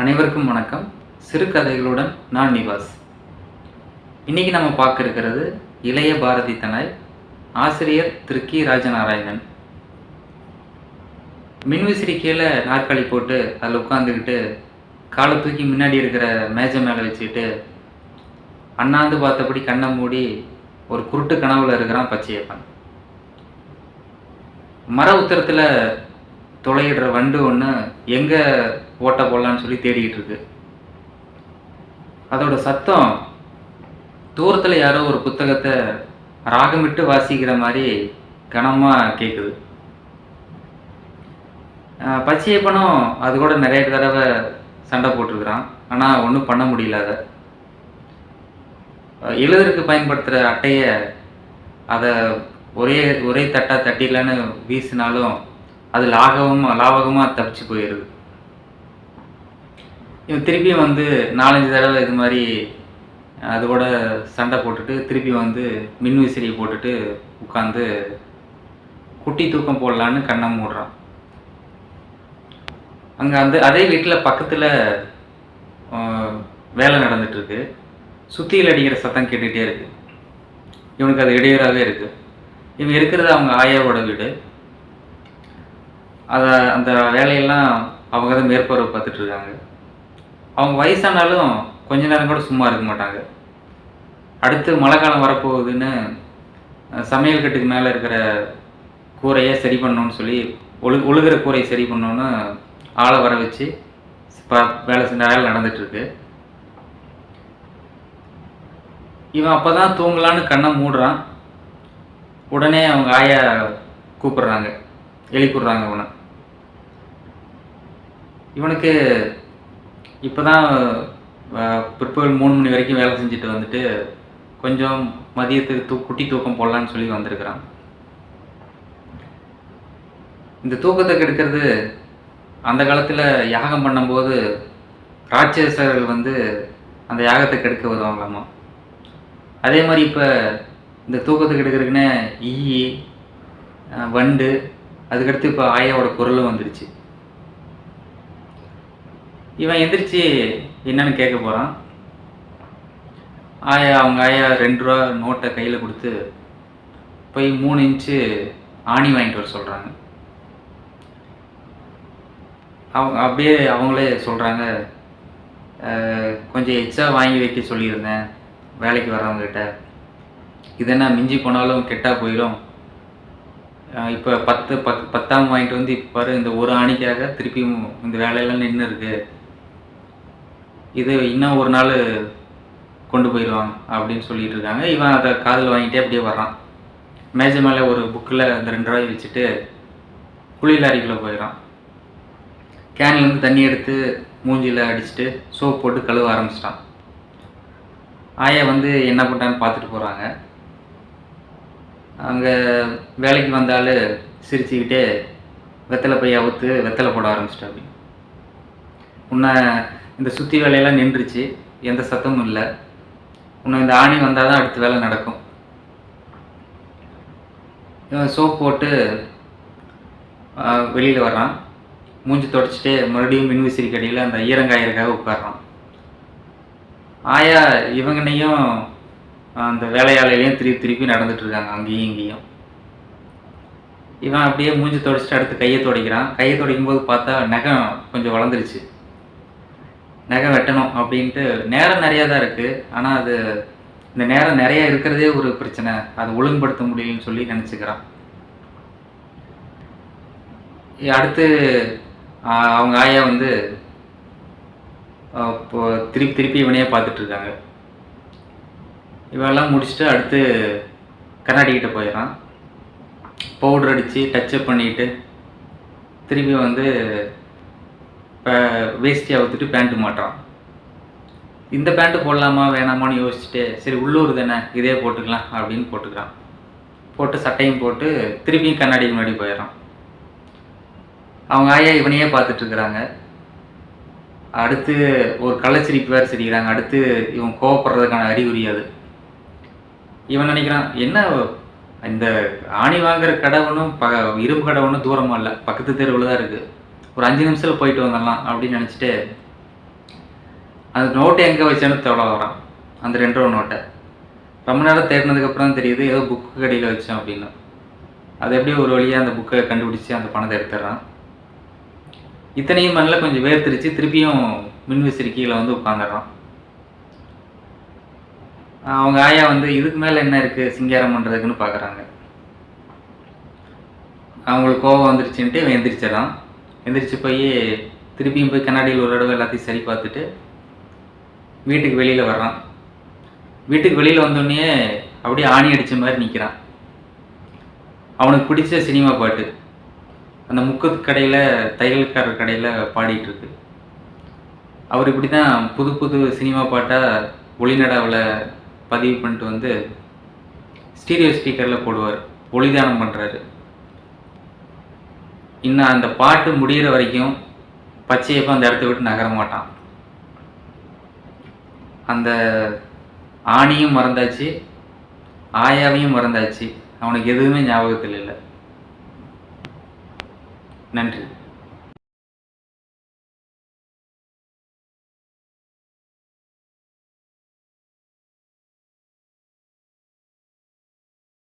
அனைவருக்கும் வணக்கம். சிறுகதைகளுடன் நான் நிவாஸ். இன்றைக்கி நம்ம பார்க்க இருக்கிறது இளைய பாரதி தனாய் ஆசிரியர் திரு கி. ராஜநாராயணன். மின்விசிறி கீழே நாற்காலி போட்டு அதில் உட்காந்துக்கிட்டு காலை தூக்கி முன்னாடி இருக்கிற மேஜை மேலே வச்சுக்கிட்டு அண்ணாந்து பார்த்தபடி கண்ணை மூடி ஒரு குருட்டு கனவுல இருக்கிறான் பச்சையப்பன். மர உத்தரத்தில் துளையிடுற வண்டு ஒன்று எங்கே ஓட்ட போடலான்னு சொல்லி தேடிக்கிட்டு இருக்கு. அதோட சத்தம் தூரத்தில் யாரோ ஒரு புத்தகத்தை ராகமிட்டு வாசிக்கிற மாதிரி கனமாக கேட்குது ஆஹ் பச்சையப்பனும் அது கூட நிறைய தடவை சண்டை போட்டிருக்கிறான். ஆனால் ஒன்றும் பண்ண முடியல அதை. எழுதுறதுக்கு பயன்படுத்துகிற அட்டையை அதை ஒரே ஒரே தட்டாக தட்டிடலான்னு வீசினாலும் அது லாகவமாக லாவகமாக தப்பிச்சு போயிடுது இவன் திருப்பியும் வந்து நாலஞ்சு தடவை இது மாதிரி அது கூட சண்டை போட்டுட்டு திருப்பி வந்து மின் விசிறியை போட்டுட்டு உட்காந்து குட்டி தூக்கம் போடலான்னு கண்ணை மூடுறான். அங்கே அந்த அதே வீட்டில் பக்கத்தில் வேலை நடந்துகிட்ருக்கு சுத்தியில் அடிக்கிற சத்தம் கேட்டுகிட்டே இருக்குது இவனுக்கு அது இடையூறாகவே இருக்குது இவன் இருக்கிறது அவங்க ஆயாவோட வீடு. அதை அந்த வேலையெல்லாம் அவங்க தான் மேற்பார்வை பார்த்துட்ருக்காங்க அவங்க வயசானாலும் கொஞ்ச நேரம் கூட சும்மா இருக்க மாட்டாங்க. அடுத்து மழை காலம் வரப்போகுதுன்னு சமையல் கட்டுக்கு மேலே இருக்கிற கூரையை சரி பண்ணணும்னு சொல்லி ஒழு ஒழுகிற கூரையை சரி பண்ணணும்னு ஆளை வர வச்சு இப்போ வேலை செஞ்ச வேலை நடந்துட்டுருக்கு இவன் அப்போ தான் தூங்கலான்னு கண்ணை மூடுறான். உடனே அவங்க ஆயா கூப்பிடுறாங்க. எழுப்பிடுறாங்க இவனை. இவனுக்கு இப்போ தான் பிற்பகல் மூணு மணி வரைக்கும் வேலை செஞ்சுட்டு வந்துட்டு கொஞ்சம் மதியத்துக்கு தூ குட்டி தூக்கம் போடலான்னு சொல்லி வந்திருக்கிறான். இந்த தூக்கத்தை கெடுக்கிறது அந்த காலத்தில் யாகம் பண்ணும்போது ராட்சசர்கள் வந்து அந்த யாகத்தை கெடுக்க வருவாங்களாமா அதே மாதிரி இப்போ இந்த தூக்கத்தை கெடுக்கிறதுக்குன்னு ஈ வண்டு அதுக்கடுத்து இப்போ ஆயாவோட குரலும் வந்துருச்சு. இவன் எந்திரிச்சு என்னன்னு கேட்க போகிறான் ஆயா அவங்க ஆயா ரெண்டு ரூபா நோட்டை கையில் கொடுத்து போய் மூணு இன்ச்சு ஆணி வாங்கிட்டு வர சொல்கிறாங்க அவங்க அப்படியே அவங்களே சொல்கிறாங்க கொஞ்சம் எக்ஸ்ட்ரா வாங்கி வைக்க சொல்லியிருந்தேன் வேலைக்கு வர்றவங்ககிட்ட. இது என்ன மிஞ்சி போனாலும் கெட்டால் போயிடும் இப்போ பத்து பத் பத்தாம் வாங்கிட்டு வந்து இப்போ பாரு இந்த ஒரு ஆணிக்காக திருப்பியும் இந்த வேலையெல்லாம் நின்று இருக்குது இது இன்னும் ஒரு நாள் கொண்டு போயிடுவான் அப்படின்னு சொல்லிட்டு இருக்காங்க. இவன் அதை காதில் வாங்கிட்டே அப்படியே வர்றான். மேஜை மேலே ஒரு புக்கில் அந்த ரெண்டு ரூபாய் வச்சுட்டு குளியல் அறைக்குள்ளே போயிடறான். கேன்லேருந்து தண்ணி எடுத்து மூஞ்சியில் அடிச்சுட்டு சோப் போட்டு கழுவ ஆரம்பிச்சிட்டான். ஆயா வந்து என்ன பண்ணுறான்னு பார்த்துட்டு போகிறாங்க அங்கே வேலைக்கு வந்தால் சிரிச்சுக்கிட்டே வெத்தலை பைய அவுத்து வெத்தலை போட ஆரம்பிச்சிட்டா அப்படி உன்னை இந்த சுற்றி வேலையெல்லாம் நின்றுச்சு எந்த சத்தமும் இல்லை. உன்னை இந்த ஆணி வந்தால் தான் அடுத்த வேலை நடக்கும். இவன் சோப் போட்டு வெளியில் வர்றான். மூஞ்சி தொடச்சிட்டே மறுபடியும் மின்விசிறி கடையில் அந்த ஈரங்காயருக்காக உட்கார்றான். ஆயா இவங்கனையும் அந்த வேலையாளையிலையும் திருப்பி திருப்பி நடந்துட்டுருக்காங்க அங்கேயும் இங்கேயும். இவன் அப்படியே மூஞ்சி தொடச்சிட்டு அடுத்து கையை துடைக்கிறான். கையை துடைக்கும் போது பார்த்தா நகம் கொஞ்சம் வளர்ந்துருச்சு. நகை வெட்டணும் அப்படின்ட்டு நேரம் நிறையா தான் இருக்குது ஆனால் அது இந்த நேரம் நிறைய இருக்கிறதே ஒரு பிரச்சனை. அதை ஒழுங்குபடுத்த முடியலன்னு சொல்லி நினச்சிக்கிறான். அடுத்து அவங்க ஆயா வந்து இப்போ திருப்பி திருப்பி இவனையே பார்த்துட்ருக்காங்க இவெல்லாம் முடிச்சுட்டு அடுத்து கண்ணாடிக்கிட்ட போயிடறான். பவுடர் அடித்து டச்சப் பண்ணிட்டு திருப்பி வந்து இப்போ வேஷ்டி பேண்ட்டு மாட்டுறான். இந்த பேண்ட்டு போடலாமா வேணாமான்னு யோசிச்சுட்டு சரி உள்ளூர் தானே இதே போட்டுக்கலாம் அப்படின்னு போட்டுக்கிறான். போட்டு சட்டையும் போட்டு திருப்பியும் கண்ணாடி முன்னாடி போயிடறான். அவங்க ஆயா இவனையே பார்த்துட்ருக்குறாங்க அடுத்து ஒரு கள்ளச்சிரிப்பு வேறு சிரிக்கிறாங்க. அடுத்து இவன் கோவப்படுறதுக்கான அறிகுறி அது. இவன் நினைக்கிறான் என்ன இந்த ஆணி வாங்குற கடவுனும் ப இரும்பு கடை ஒன்றும் தூரமாக இல்லை. பக்கத்து தெருவில் தான் இருக்குது ஒரு அஞ்சு நிமிஷத்தில் போயிட்டு வந்துடலாம் அப்படின்னு நினச்சிட்டு அந்த நோட்டை எங்கே வச்சேன்னு தொலை வரான். அந்த ரெண்டு ரூபா நோட்டை ரொம்ப நேரம் தேடினதுக்கப்புறம் தான் தெரியுது ஏதோ புக்கு கடையில் வச்சோம் அப்படின்னு. அது எப்படியோ ஒரு வழியாக அந்த புக்கை கண்டுபிடிச்சி அந்த பணத்தை எடுத்துடுறான். இத்தனையும் மண்ணில் கொஞ்சம் வேர்த்திரிச்சு திருப்பியும் மின்விசிறி கீழே வந்து உட்காந்துடுறான் அவங்க ஆயா வந்து இதுக்கு மேலே என்ன இருக்குது சிங்காரம் பண்ணுறதுக்குன்னு பார்க்குறாங்க அவங்களுக்கு கோவம் வந்துருச்சுன்ட்டு இவன் எந்திரிச்சிடறான். எந்திரிச்சு போய் திருப்பியும் போய் கண்ணாடியில் ஒரு தடவை எல்லாத்தையும் சரி பார்த்துட்டு வீட்டுக்கு வெளியில் வர்றான். வீட்டுக்கு வெளியில் வந்தோடனே அப்படியே ஆணி அடித்த மாதிரி நிற்கிறான் அவனுக்கு பிடிச்ச சினிமா பாட்டு. அந்த முக்கத்து கடையில் தையல்காரர் கடையில் பாடிட்டு இருக்கு. அவர் இப்படி தான் புது புது சினிமா பாட்டாக ஒளிநடாவில் பதிவு பண்ணிட்டு வந்து ஸ்டீரியோ ஸ்பீக்கரில் போடுவார். ஒளிதானம் பண்ணுறாரு இன்னும் அந்த பாட்டு முடிகிற வரைக்கும் பச்சையப்ப அந்த இடத்த விட்டு நகர மாட்டான். அந்த ஆணியும் மறந்தாச்சு ஆயாவையும் மறந்தாச்சு. அவனுக்கு எதுவுமே ஞாபகத்தில் இல்லை. நன்றி.